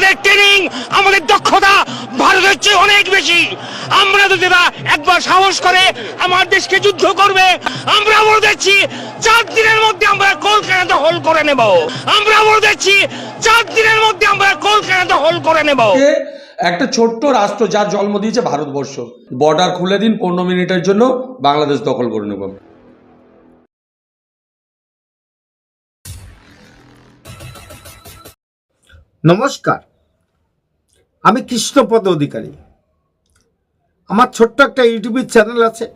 আমাদের ট্রেনিং আমাদের দক্ষতা ভারতের চেয়ে অনেক বেশি। আমরা যদি একবার সাহস করে আমার দেশকে যুদ্ধ করবে আমরা বলে দিচ্ছি চার দিনের মধ্যে আমরা কলকাতা দখল করে নেব। আমরা বলে দিচ্ছি চার দিনের মধ্যে আমরা কলকাতা দখল করে নেব। একটা ছোট্ট রাষ্ট্র যার জন্ম দিয়েছে ভারতবর্ষ। বর্ডার খুলে দিন পনেরো মিনিটের জন্য বাংলাদেশ দখল করে নেব নমস্কার আমি কৃষ্ণপদ অধিকারী। আমার ছোট্ট একটা ইউটিউবের চ্যানেল আছে।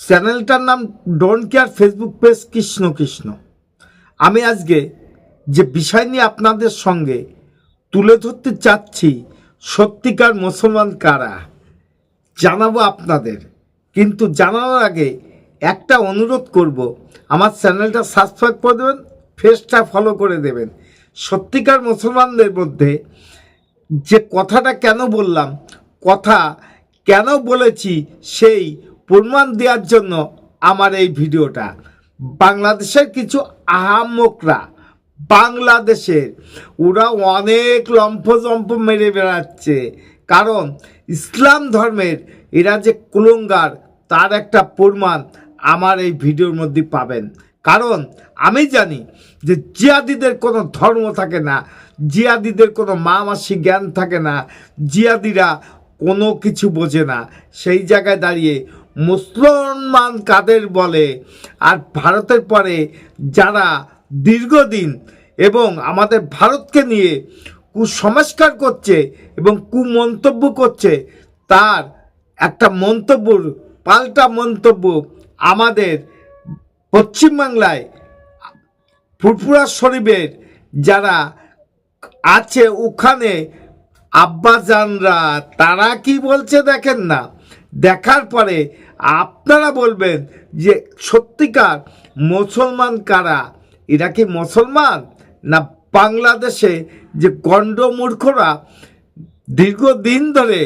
চ্যানেলটার নাম don't care Facebook page Krishna Krishna. আমি আজকে যে বিষয় নিয়ে আপনাদের সঙ্গে তুলে ধরতে চাচ্ছি, সত্যিকার মুসলমান কারা, জানাব আপনাদের। কিন্তু জানানোর আগে একটা অনুরোধ করব, আমার চ্যানেলটা সাবস্ক্রাইব করে দেবেন ফেসটা ফলো করে দেবেন। সত্যিকার মুসলমানদের মধ্যে যে কথাটা কেন বললাম, কথা কেন বলেছি সেই প্রমাণ দেওয়ার জন্য আমার এই ভিডিওটা। বাংলাদেশের কিছু আহাম্মকরা বাংলাদেশের, ওরা অনেক লম্ফজম্প মেরে বেড়াচ্ছে। কারণ ইসলাম ধর্মের, এরা যে কুলঙ্গার, তার একটা প্রমাণ আমার এই ভিডিওর মধ্যে পাবেন। কারণ আমি জানি যে জিয়াদিদের কোনো ধর্ম থাকে না, জিয়াদিদের কোনো মা মাসি জ্ঞান থাকে না, জিয়াদিরা কোনো কিছু বোঝে না। সেই জায়গায় দাঁড়িয়ে মুসলমান কাদের বলে? আর ভারতের পরে যারা দীর্ঘদিন এবং আমাদের ভারতকে নিয়ে কুসংস্কার করছে এবং কুমন্তব্য করছে, তার একটা মন্তব্যর পাল্টা মন্তব্য আমাদের পশ্চিমবাংলায় ফুরফুরা শরীফের যারা আছে ওখানে আব্বাজানরা, তারা কি বলছে দেখেন না। দেখার পরে আপনারা বলবেন যে সত্যিকার মুসলমান কারা? এরা কি মুসলমান? না বাংলাদেশে যে গণ্ডমূর্খরা দীর্ঘদিন ধরে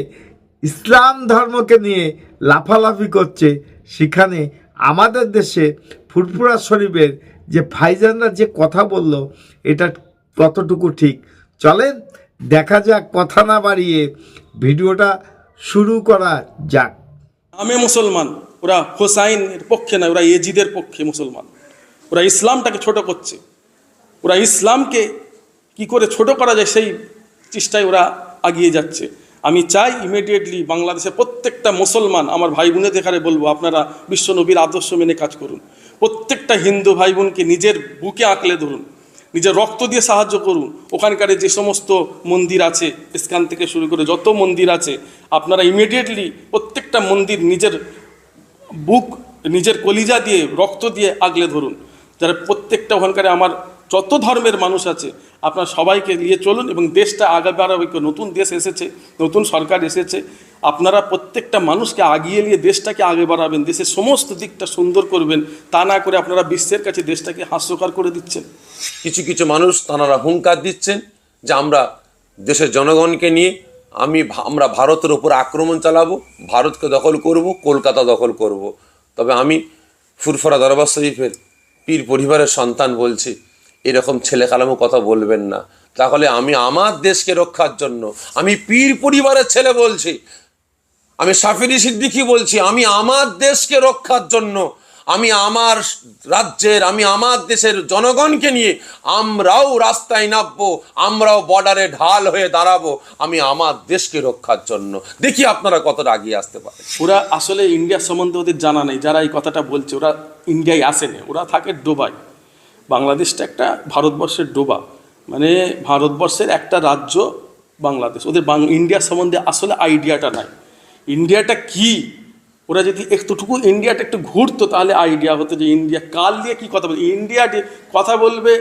ইসলাম ধর্মকে নিয়ে লাফালাফি করছে, সেখানে আমাদের দেশে ফুরফুরা শরীফের যে ভাইজানরা যে কথা বলল, এটা কতটুকু ঠিক। চলেন, দেখা যাক, কথা না বাড়িয়ে ভিডিওটা শুরু করা যাক। আমি মুসলমান, ওরা হোসাইনের পক্ষে না ওরা এজিদের পক্ষে মুসলমান। ওরা ইসলামটাকে ছোট করছে। ওরা ইসলামকে কি করে ছোট করা যায় সেই চেষ্টায় ওরা আগিয়ে যাচ্ছে। আমি চাই ইমিডিয়েটলি বাংলাদেশের প্রত্যেকটা মুসলমান, আমার ভাই বোনেদের এখানে বলব, আপনারা বিশ্বনবীর আদর্শ মেনে কাজ করুন। প্রত্যেকটা হিন্দু ভাই বোনকে নিজের বুকে আঁকলে ধরুন, নিজের রক্ত দিয়ে সাহায্য করুন, ওখানকার যে সমস্ত মন্দির আছে ইস্কান থেকে শুরু করে যত মন্দির আছে, আপনারা ইমিডিয়েটলি প্রত্যেকটা মন্দির নিজের বুক, নিজের কলিজা দিয়ে, রক্ত দিয়ে আগলে ধরুন। যারা প্রত্যেকটা ওখানকার আমার যত ধর্মের মানুষ আছে, আপনারা সবাইকে নিয়ে চলুন এবং দেশটা আগে বাড়াবে নতুন দেশ এসেছে, নতুন সরকার এসেছে আপনারা প্রত্যেকটা মানুষকে আগিয়ে নিয়ে দেশটাকে আগে বাড়াবেন, দেশের সমস্ত দিকটা সুন্দর করবেন, তা না করে আপনারা বিশ্বের কাছে দেশটাকে হাস্যকর করে দিচ্ছেন কিছু কিছু মানুষ তারা হুঙ্কার দিচ্ছেন যে আমরা দেশের জনগণকে নিয়ে আমি আমরা ভারতের ওপর আক্রমণ চালাবো, ভারতকে দখল করব, কলকাতা দখল করব। তবে আমি ফুরফরা দরবার শরীফের পীর পরিবারের সন্তান বলছি, এরকম ছেলে কালামো কথা বলবেন না তাহলে আমি আমার দেশকে রক্ষার জন্য, আমি পীর পরিবারের ছেলে বলছি আমি সাফিরি সিদ্দিকি বলছি, আমি আমার দেশকে রক্ষার জন্য, আমি আমার রাজ্যের, আমি আমার দেশের জনগণকে নিয়ে আমরাও রাস্তায় নামবো, আমরাও বর্ডারে ঢাল হয়ে দাঁড়াবো, আমি আমার দেশকে রক্ষার জন্য। দেখি আপনারা কতটা এগিয়ে আসতে পারে ওরা আসলে ইন্ডিয়া সম্বন্ধে ওদের জানা নেই, যারা এই কথাটা বলছে, ওরা ইন্ডিয়ায় আসেনি ওরা থাকে ডোবায় বাংলাদেশটা একটা ভারতবর্ষের ডোবা মানে ভারতবর্ষের একটা রাজ্য বাংলাদেশ। ওদের ইন্ডিয়া সম্বন্ধে আসলে আইডিয়াটা নাই। ইন্ডিয়াটা কি? ওরা যদি একটুটুকু ইন্ডিয়াটা একটু ঘুরতো, তাহলে আইডিয়া হতো যে ইন্ডিয়া কাল দিয়ে কি কথা বলবে? ইন্ডিয়া কথা বলবে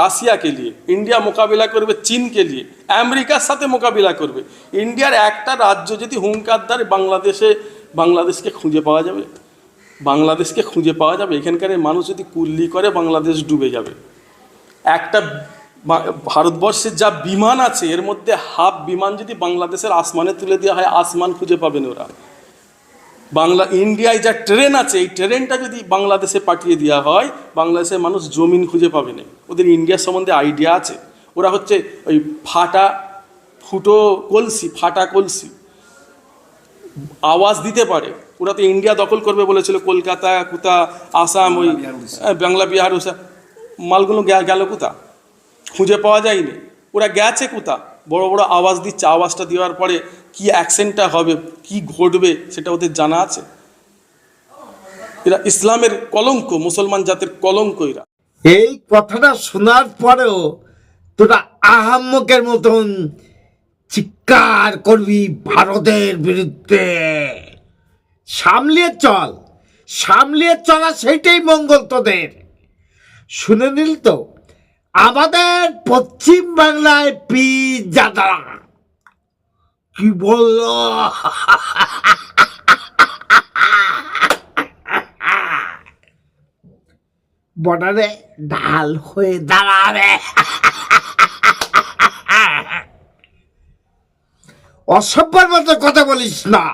রাশিয়াকে নিয়ে, ইন্ডিয়া মোকাবিলা করবে চীনকে নিয়ে, আমেরিকার সাথে মোকাবিলা করবে। ইন্ডিয়ার একটা রাজ্য যদি হুঙ্কার দ্বারে বাংলাদেশে, বাংলাদেশকে খুঁজে পাওয়া যাবে? বাংলাদেশকে খুঁজে পাওয়া যাবে? এখানকার মানুষ যদি কুল্লি করে, বাংলাদেশ ডুবে যাবে। একটা ভারতবর্ষের যা বিমান আছে এর মধ্যে হাফ বিমান যদি বাংলাদেশের আসমানে তুলে দেওয়া হয় আসমান খুঁজে পাবেন ওরা। বাংলা ইন্ডিয়ায় যা ট্রেন আছে এই ট্রেনটা যদি বাংলাদেশে পাঠিয়ে দেওয়া হয় বাংলাদেশের মানুষ জমিন খুঁজে পাবে না। ওদের ইন্ডিয়া সম্বন্ধে আইডিয়া আছে। ওরা হচ্ছে ওই ফাটা ফুটো কলসি ফাটা কলসি। আওয়াজ দিতে পারে। ওরা তো ইন্ডিয়া দখল করবে বলেছিল কলকাতা কোথা আসাম ওই হ্যাঁ, বাংলা বিহার ওসব মালগুলো গেল কোথা? খুঁজে পাওয়া যায়নি। ওরা গেছে কোথা বড় বড় আওয়াজ দিচ্ছে। আওয়াজটা দেওয়ার পরে কি অ্যাকশনটা হবে, কি ঘটবে, সেটা ওদের জানা আছে। এরা ইসলামের কলঙ্ক, মুসলমান জাতির কলঙ্ক এরা। এই কথাটা শোনার পরেও তোরা আহাম্মকের মতন চিৎকার করবি ভারতের বিরুদ্ধে। সামলিয়ে চল, সামলিয়ে চলা সেইটাই মঙ্গল তোদের। শুনে নিল তো আমাদের পশ্চিম বাংলায় পি যাদা কি বলল? বর্ডারে ঢাল হয়ে দাঁড়াবে। অসভ্যের মতো কথা বলিস না।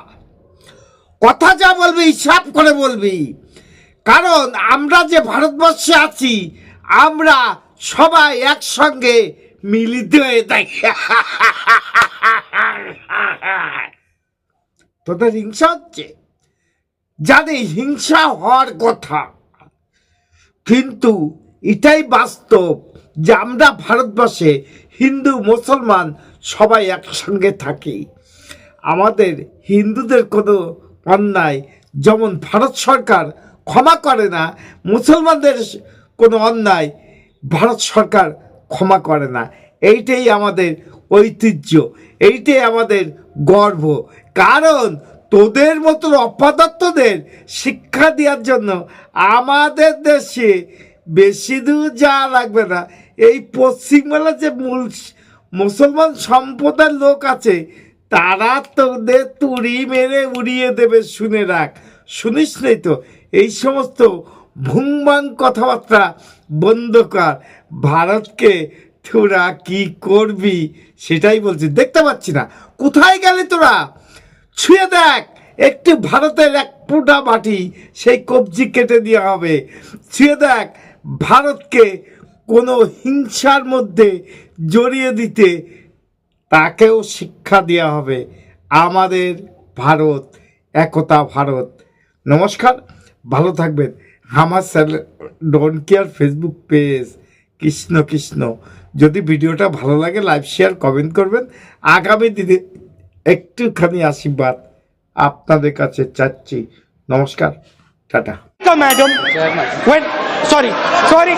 কথা যা বলবি, হিসাব করে বলবি। কারণ আমরা যে ভারতবর্ষে আছি, আমরা সবাই একসঙ্গে মিলিত হয়ে থাকি। তোদের হিংসা হচ্ছে? জানি হিংসা হওয়ার কথা। কিন্তু এটাই বাস্তব যে আমরা ভারতবর্ষে হিন্দু, মুসলমান সবাই একসঙ্গে থাকি। আমাদের হিন্দুদের কোনো অন্যায় যেমন ভারত সরকার ক্ষমা করে না, মুসলমানদের কোনো অন্যায় ভারত সরকার ক্ষমা করে না। এইটাই আমাদের ঐতিহ্য, এইটাই আমাদের গর্ব। কারণ তোদের মতো অপদার্থদের শিক্ষা দেওয়ার জন্য আমাদের দেশে বেশি দূর যাওয়া লাগবে না। এই পশ্চিমবাংলার যে মূল মুসলমান সম্প্রদায়ের লোক আছে, তারা তোদের তুড়ি মেরে উড়িয়ে দেবে, শুনে রাখ। শুনিস নেই তো? এই সমস্ত ভুংবাং কথাবার্তা বন্ধ কর। ভারতকে তোরা কি করবি সেটাই বলছি। দেখতে পাচ্ছি না। কোথায় গেলি তোরা? ছুঁয়ে দেখ, একটু ভারতের এক ফুটা মাটি সেই কবজি কেটে দেওয়া হবে। ছুঁয়ে দেখ, ভারতকে কোনো হিংসার মধ্যে জড়িয়ে দিতে তাকেও শিক্ষা দেওয়া হবে। আমাদের ভারত, একতা ভারত। নমস্কার, ভালো থাকবেন। আমার sir don't care Facebook page Krishna Krishna. যদি ভিডিওটা ভালো লাগে লাইভ শেয়ার কমেন্ট করবেন। আগামী দিনে একটুখানি আশীর্বাদ আপনাদের কাছে চাচ্ছি। নমস্কার টাটা। Madam sorry sorry.